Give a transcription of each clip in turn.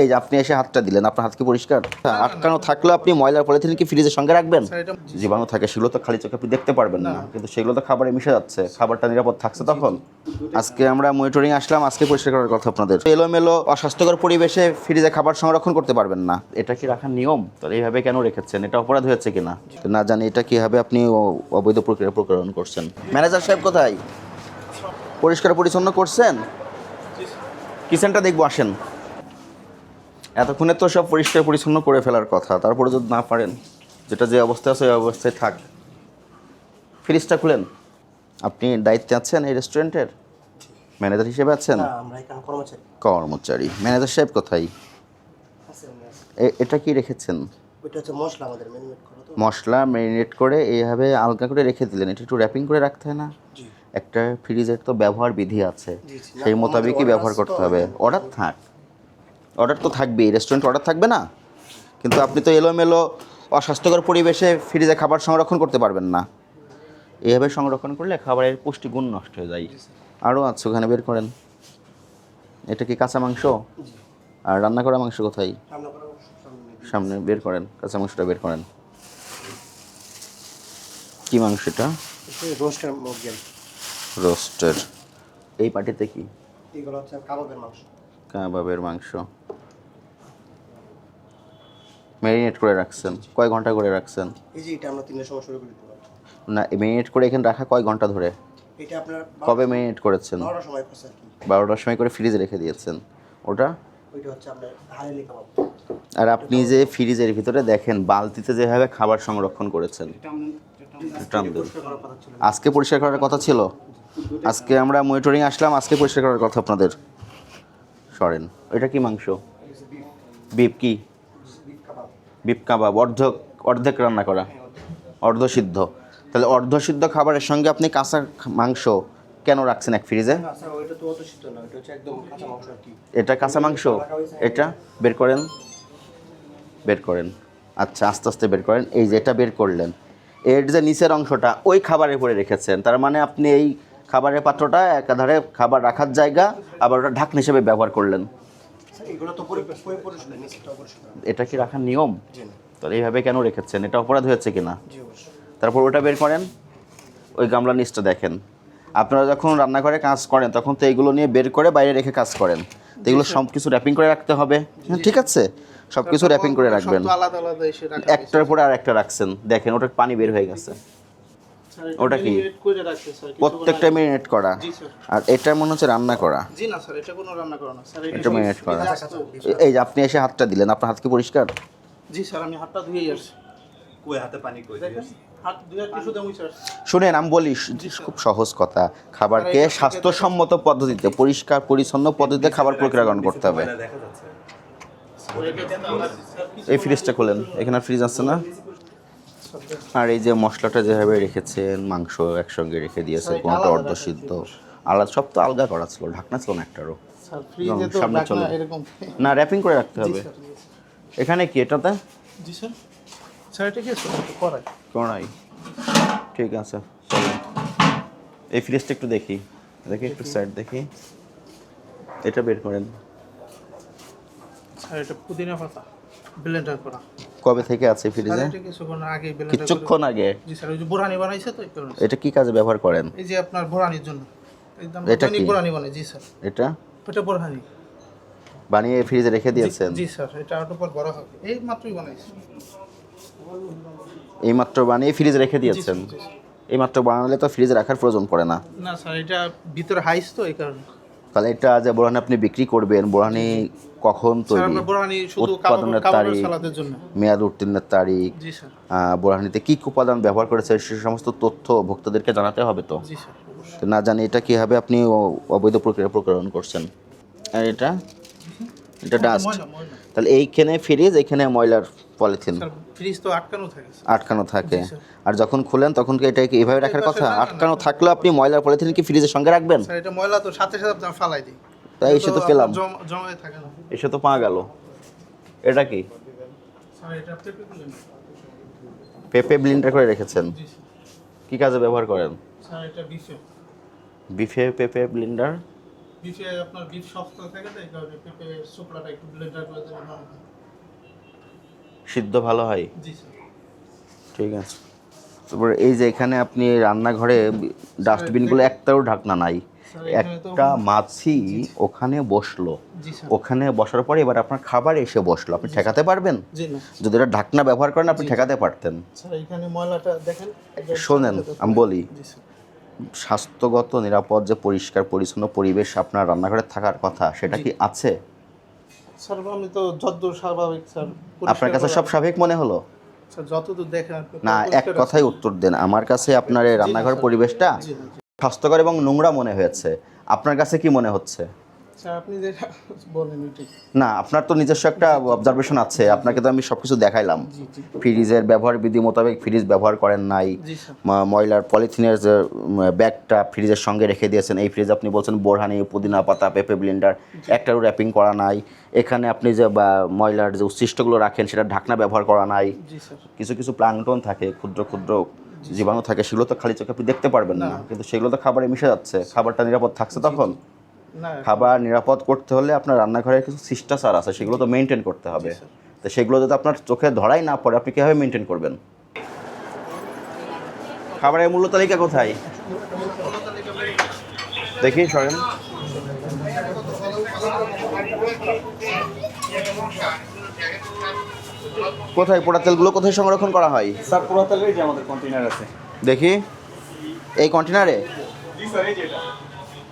এই যে আপনি এসে হাতটা দিলেন আপনার হাত কি পরিষ্কার? আটকানো থাকলেও আপনি ময়লার পলিথিন কি ফ্রিজের সঙ্গে রাখবেন? জীবাণু থাকে সেগুলো তো খালি চোখে আপনি দেখতে পারবেন না। কিন্তু সেগুলো তো খাবারে মিশে যাচ্ছে খাবারটা নিরাপদ থাকছে তখন। আজকে আমরা মনিটরিং আসলাম আজকে পরিষ্কার করার কথা আপনাদের। এলোমেলো অস্বাস্থ্যকর পরিবেশে ফ্রিজে খাবার সংরক্ষণ করতে পারবেন না। এটা কি রাখার নিয়ম? তাহলে এইভাবে কেন রেখেছেন? এটা অপরাধ হয়েছে কিনা? না জানি এটা কীভাবে আপনি অবৈধ প্রক্রিয়া প্রকরণ করছেন। ম্যানেজার সাহেব কোথায়? পরিষ্কার পরিচ্ছন্ন করছেন? কিচেনটা দেখব আসেন। এতক্ষণে তো সব পরিষ্কার পরিচ্ছন্ন করে ফেলার কথা তারপরে যদি না পারেন যেটা যে অবস্থা আছে ওই অবস্থায় থাক। ফ্রিজটা খুলেন। আপনি দায়িত্বে আছেন এই রেস্টুরেন্টের ম্যানেজার হিসেবে আছেন? কর্মচারী। ম্যানেজার সাহেব কোথায়? এটা কি রেখেছেন? মশলা ম্যারিনেট করা এইভাবে আলগা করে রেখে দিলেন। এটা একটু র্যাপিং করে রাখতে হয় না? একটা ফ্রিজের তো ব্যবহার বিধি আছে। সেই মোতাবেকই ব্যবহার করতে হবে। অর্ডার থাক। অর্ডার তো থাকবেই রেস্টুরেন্ট অর্ডার থাকবে না। কিন্তু আপনি তো এলোমেলো অস্বাস্থ্যকর পরিবেশে ফ্রিজে খাবার সংরক্ষণ করতে পারবেন না। এইভাবে সংরক্ষণ করলে খাবারের পুষ্টিগুণ নষ্ট হয়ে যায়। আরও আছে ওখানে বের করেন। এটা কি কাঁচা মাংস? আর রান্না করা মাংস কোথায়? সামনে বের করেন কাঁচা মাংসটা বের করেন। কি মাংস এটা? রোস্টের এই পার্টিতে কি? কাবাবের মাংস। ম্যারিনেট করে রাখছেন। কয় ঘণ্টা করে রাখছেন? এই যে এটা আমরা তিনটার সময় শুরু করে পারি না ম্যারিনেট করে এখানে রাখা কয় ঘণ্টা ধরে? এটা আপনার কবে ম্যারিনেট করেছেন? বারোটার সময় বারোটার সময় করে ফ্রিজে রেখে দিয়েছেন। ওটা? ওইটা হচ্ছে আপনার হালেলি কাবাব আর আপনি যে ফ্রিজের ভিতরে দেখেন বালতিতে যেভাবে খাবার সংরক্ষণ করেছেন। আজকে পরিষ্কার করার কথা ছিল। আজকে আমরা মনিটরিং আসলাম আজকে পরিষ্কার করার কথা আপনাদের। সরেন। এটা কি মাংস? বিপ কি? বিপ কাবাব অর্ধেক অর্ধেক রান্না করা অর্ধ সিদ্ধ। তাহলে অর্ধ সিদ্ধ খাবারের সঙ্গে আপনি কাঁচা মাংস কেন রাখছেন এক ফ্রিজে? এটা কাঁচা মাংস? এটা? বের করেন। বের করেন। আচ্ছা আস্তে আস্তে বের করেন। এই যে এটা বের করলেন। এর যে নিচের অংশটা ওই খাবারের উপরে রেখেছেন। তার মানে আপনি এই খাবারের পাত্রটা একাধারে খাবার রাখার জায়গা আবার ওটা ঢাকন হিসেবে ব্যবহার করলেন। এটা কি রাখার নিয়ম? তাহলে এইভাবে কেন রেখেছেন? এটা অপরাধ হয়েছে কিনা? তারপর ওটা বের করেন ওই গামলা নিচটা দেখেন। আপনারা যখন রান্নাঘরে কাজ করেন তখন তো এগুলো নিয়ে বের করে বাইরে রেখে কাজ করেন। তো এগুলো সব কিছু র্যাপিং করে রাখতে হবে। হ্যাঁ, ঠিক আছে? সব কিছু র্যাপিং করে রাখবেন। একটার পরে আর একটা রাখছেন। দেখেন ওটা পানি বের হয়ে গেছে। ওটা কি? marinate করে রাখছে স্যার প্রত্যেকটা মেরিনেট করা? জি স্যার। আর এটা মনে হচ্ছে রান্না করা? জি না স্যার এটা কোনো রান্না করো না স্যার এটা marinate করা। এই যে আপনি এসে হাতটা দিলেন আপনার হাত কি পরিষ্কার? জি স্যার আমি হাতটা ধুয়েই আসছি। কই হাতে পানি কই? ধুয়ে শুনেন আমি বলি খুব সহজ কথা। খাবারকে স্বাস্থ্যসম্মত পদ্ধতিতে পরিষ্কার পরিচ্ছন্ন পদ্ধতিতে খাবার প্রক্রিয়াকরণ করতে হবে। এই ফ্রিজটা খোলেন। এখানে ফ্রিজ আছে না? আর এই যে মশলাটা যেভাবে রেখেছেন মাংস একসঙ্গে রেখে দিয়েছে কোনটা আলাদা অর্ধ সিদ্ধ আলাদা সব তো আলগা করা ছিল ঢাকনা ছিল না একটারও। সামনে চলে। না র্যাপিং করে রাখতে হবে। এখানে কি এটাতে? জি স্যার স্যার এটা কি কড়াই। ঠিক আছে এই ফ্রিজটা একটু দেখি। দেখি একটু সাইড দেখি। এটা বের করেন। স্যার এটা পুদিনা পাতা ব্লেন্ডার করা। কবে থেকে আছে ফ্রিজে? কিছুক্ষণ আগে ব্লেন্ডার কিছুক্ষণ আগে। জি স্যার ওই যে বোরানি বানাইছে তো এটা কি কাজে ব্যবহার করেন? এই যে আপনার বোরানির জন্য। একদম এটা কি? বোরানি বানাই জি স্যার। এটা? এটা বোরানি বানিয়ে ফ্রিজে রেখে দিয়েছেন? জি স্যার এটা আরও পর বড় হবে। এই মাত্রই বানাইছি। এইমাত্র বানিয়ে ফ্রিজে রেখে দিয়েছেন? জি, স্যার। এইমাত্র বানালে তো ফ্রিজে রাখার প্রয়োজন পড়ে না। না স্যার এটা ভিতরে হাইস তো এই কারণে। তাহলে এটা যে বোরানি আপনি বিক্রি করবেন বোরানি কখন তৈরি? উৎপাদনের তারিখ মেয়াদ উত্তীর্ণের তারিখ বোরানিতে কী কী উপাদান ব্যবহার করেছে সে সমস্ত তথ্য ভোক্তাদেরকে জানাতে হবে তো? না জানি এটা কীভাবে আপনি অবৈধ প্রক্রিয়া প্রকরণ করছেন। আর এটা? এটা ডাস্ট। তাহলে এইখানে ফ্রিজ এইখানে ময়লার পলিথিন। ফ্রিজ তো আটকানো থাকে আটকানো থাকে। আর যখন খুলেন তখন কি এটা কি এভাবে রাখার কথা। আটকানো থাকলেও আপনি ময়লার পলিথিন কি ফ্রিজের সঙ্গে রাখবেন? স্যার এটা ময়লা তো সাথে সাথে আপনার ফালাই দিই। তাই এসে তো পেলাম। জমা- থাকে না। এসে তো পাওয়া গেল। এটা কি? স্যার এটা পেঁপে ব্লিন্ডার করে রেখেছেন? জি কি কাজে ব্যবহার করেন? স্যার এটা বিফে। বিফে পেঁপে ব্লিন্ডার বিফে আপনার বিফ শক্ত থাকে তো এই কারণে পেঁপে শুকনাটা একটু ব্লেন্ডার করে দিলে ভালো সিদ্ধ ভালো হয়? ঠিক আছে। তারপরে এই যে এখানে আপনি রান্নাঘরে ডাস্টবিনগুলো একটাও ঢাকনা নাই। একটা মাছি ওখানে বসল। ওখানে বসার পরে এবার আপনার খাবার এসে বসল। আপনি ঠেকাতে পারবেন? যদি এটা ঢাকনা ব্যবহার করেন আপনি ঠেকাতে পারতেন। শোনেন আমি বলি স্বাস্থ্যগত নিরাপদ যে পরিষ্কার পরিচ্ছন্ন পরিবেশ আপনার রান্নাঘরে থাকার কথা সেটা কি আছে? স্যার আমি তো যতদূর স্বাভাবিক স্যার। আপনার কাছে সব স্বাভাবিক মনে হলো? যতদূর দেখেন না এক কথাই উত্তর দেন। আমার কাছে আপনার এই রান্নাঘর পরিবেশটা। স্বাস্থ্যকর এবং নোংরা মনে হয়েছে। আপনার কাছে কি মনে হচ্ছে? ঠিক না আপনার তো নিজস্ব একটা অবজারভেশন আছে। আপনাকে তো আমি সবকিছু দেখাইলাম। ফ্রিজের ব্যবহার বিধি মোতাবেক ফ্রিজ ব্যবহার করেন নাই। ময়লার পলিথিনের যে ব্যাগটা ফ্রিজের সঙ্গে রেখে দিয়েছেন এই ফ্রিজ আপনি বলছেন বোরহানি পুদিনা পাতা পেঁপে ব্লেন্ডার একটারও র্যাপিং করা নাই। এখানে আপনি যে ময়লার যে উচ্ছিষ্টগুলো রাখেন সেটা ঢাকনা ব্যবহার করা নাই। কিছু কিছু প্লাংটন থাকে ক্ষুদ্র ক্ষুদ্র জীবাণু থাকে সেগুলো তো খালি চোখে আপনি দেখতে পারবেন না। কিন্তু সেগুলো তো খাবারে মিশে যাচ্ছে। খাবারটা নিরাপদ থাকছে তখন? খাবার নিরাপদ করতে হলে আপনার রান্নাঘরের কিছু শিষ্টাচার আছে সেগুলো তো মেনটেন করতে হবে। তো সেগুলো যদি আপনার চোখে ধরাই না পড়ে আপনি কীভাবে মেনটেন করবেন? খাবারের মূল্য তালিকা কোথায়? দেখি সরেন। কোথায়? পোড়া তেলগুলো কোথায় সংরক্ষণ করা হয়? স্যার পুরাতলের যে আমাদের কন্টেনার আছে। দেখি। এই কন্টেনারে জি স্যার এই যে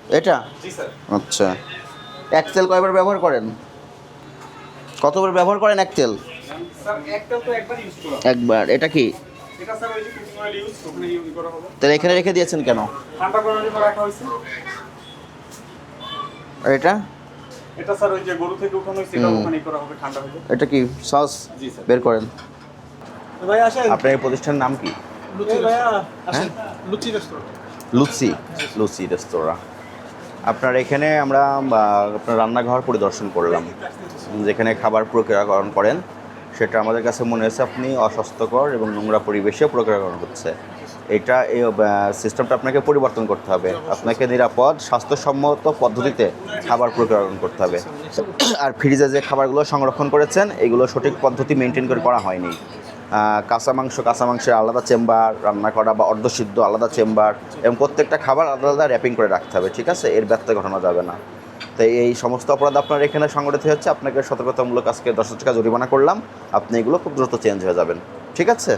এটা? এটা জি স্যার। আচ্ছা। এক তেল কয়বার ব্যবহার করেন? কতবার ব্যবহার করেন এক তেল স্যার একটা তো একবার ইউজ করা। একবার। এটা কি? এটা স্যার ওই যে কুকিং অয়েল ইউজ ওখানে ইউজ করা হবে। তাহলে এখানে রেখে দিয়েছেন কেন? ঠান্ডা করার জন্য রাখা হয়েছে। আর এটা? এটা স্যার ওই যে গরু থেকে উঠানো হয়েছে এটা ওখানে করা হবে ঠান্ডা হবে এটা কি? সস? বের করেন। ভাই আসেন। আপনার এই প্রতিষ্ঠানের নাম কি? লুচি এই লুচি রেস্টুরেন্ট লুচি। লুচি রেস্তোরাঁ আপনার এখানে আমরা আপনার রান্নাঘর পরিদর্শন করলাম, যেখানে খাবার প্রক্রিয়াকরণ করেন। সেটা আমাদের কাছে মনে হয়েছে আপনি অস্বাস্থ্যকর এবং নোংরা পরিবেশে প্রক্রিয়াকরণ হচ্ছে এটা এই সিস্টেমটা আপনাকে পরিবর্তন করতে হবে। আপনাকে নিরাপদ, স্বাস্থ্যসম্মত পদ্ধতিতে খাবার প্রক্রিয়াকরণ করতে হবে। আর ফ্রিজে যে খাবারগুলো সংরক্ষণ করেছেন, এগুলো সঠিক পদ্ধতি মেনটেন করে করা হয়নি। কাঁচা মাংস কাঁচা মাংসের আলাদা চেম্বার রান্না করা বা অর্ধসিদ্ধ আলাদা চেম্বার এবং প্রত্যেকটা খাবার আলাদা আলাদা র্যাপিং করে রাখতে হবে ঠিক আছে? এর ব্যর্থ ঘটানো যাবে না। তাই এই সমস্ত অপরাধ আপনার এখানে সংগঠিত হচ্ছে আপনাকে সতর্কতামূলক আজকে দশ টাকা জরিমানা করলাম আপনি এগুলো খুব দ্রুত চেঞ্জ হয়ে যাবেন ঠিক আছে?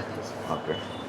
ওকে